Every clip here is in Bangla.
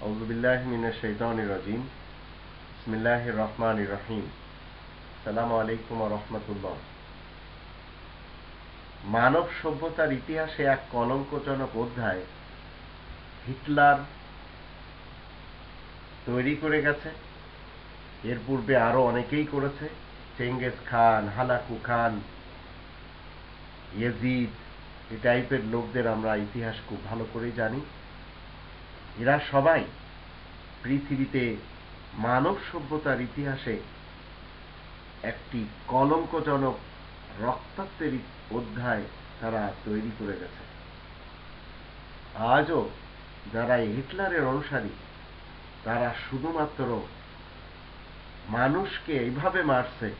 আউজুবিল্লাহমিনাজিম ইসমিল্লাহ রহমান রহিম। সালাম আলাইকুম রহমতুল্লাহ। মানব সভ্যতার ইতিহাসে এক কলঙ্কজনক অধ্যায় হিটলার তৈরি করে গেছে। এর পূর্বে আরও অনেকেই করেছে। চেঙ্গেজ খান, হালাকু খান, ইয়েজিদ, এই টাইপের লোকদের আমরা ইতিহাস খুব ভালো করেই জানি। এরা সবাই পৃথিবীতে মানব সভ্যতার ইতিহাসে একটি কলঙ্কজনক রক্তাক্তের অধ্যায় তারা তৈরি করে গেছে। আজও যারা হিটলারের অনুসারী, তারা শুধুমাত্র মানুষকে এইভাবে মারছে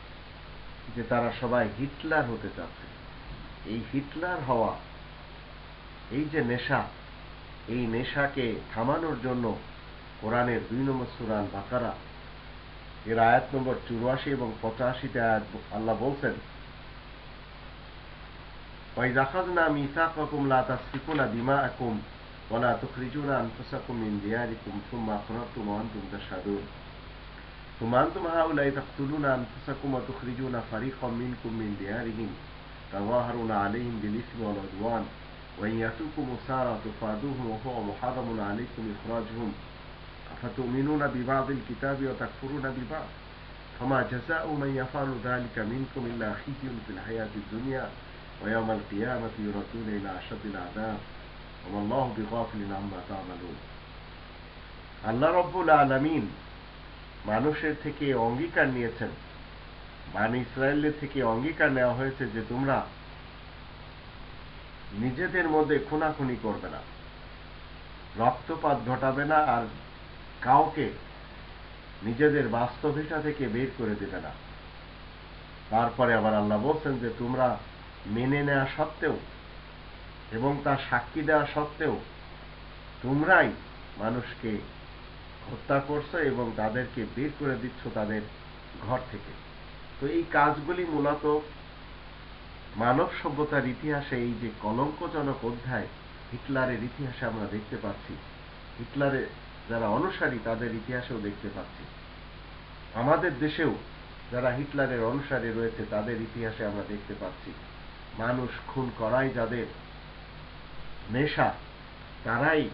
যে তারা সবাই হিটলার হতে চাচ্ছে। এই হিটলার হওয়া, এই যে নেশা এই নেশাকে থামানোর জন্য কোরআনের দুই নম্বর সুরান বাকারা এর আয়াত নম্বর চুরাশি এবং পঁচাশিতে আয়াত আল্লাহ বলছেন وإذ أخذنا ميثاقكم لا تسفكون دماءكم ولا تخرجون أنفسكم من دياركم ثم أقررتم وأنتم تشهدون ثم أنتم هؤلاء تقتلون أنفسكم وتخرجون فريقا منكم من ديارهم تظاهرون عليهم بالإثم والعدوان وإن يأتوكم أسارى تفادوهم وهو محرم عليكم إخراجهم أفتؤمنون ببعض الكتاب وتكفرون ببعض فما جزاء من يفعل ذلك منكم إلا خزي في الحياة الدنيا ويوم القيامة يردون إلى أشد العذاب وما الله بغافل عما تعملون আল্লাহ রব্বুল আলমিন মানুষের থেকে অঙ্গীকার নিয়েছেন মানে ইসরায়েলের থেকে অঙ্গীকার নেওয়া হয়েছে যে তোমরা নিজেদের মধ্যে খুনাখুনি করবে না। রক্তপাত ঘটাবে না আর কাউকে নিজেদের বাস্তবিকতা থেকে বের করে দেবে না। তারপরে আবার আল্লাহ বলছেন যে, তোমরা মেনে নেওয়া সত্ত্বেও এবং তার সাক্ষী দেওয়া সত্ত্বেও তোমরাই মানুষকে হত্যা করছ এবং তাদেরকে বের করে দিচ্ছ তাদের ঘর থেকে। তো এই কাজগুলি মূলত মানব সভ্যতার ইতিহাসে এই যে কলঙ্কজনক অধ্যায় হিটলারের ইতিহাসে আমরা দেখতে পাচ্ছি হিটলারের যারা অনুসারী তাদের ইতিহাসেও দেখতে পাচ্ছি। আমাদের দেশেও যারা হিটলারের অনুসারী রয়েছে তাদের ইতিহাসে আমরা দেখতে পাচ্ছি। মানুষ খুন করাই যাদের নেশা, তারাই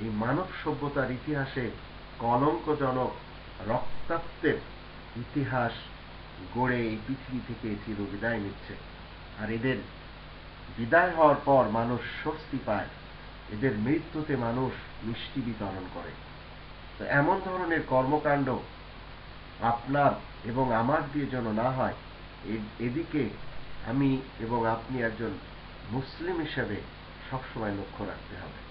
এই মানব সভ্যতার ইতিহাসে কলঙ্কজনক রক্তাক্তের ইতিহাস গড়ে এই পৃথিবী থেকে চির বিদায় নিচ্ছে। আর এদের বিদায় হওয়ার পর মানুষ স্বস্তি পায়। এদের মৃত্যুতে মানুষ মিষ্টি বিতরণ করে। তো এমন ধরনের কর্মকাণ্ড আপনার এবং আমার দিয়ে যেন না হয় এদিকে আমি এবং আপনি একজন মুসলিম হিসেবে সবসময় লক্ষ্য রাখতে হবে।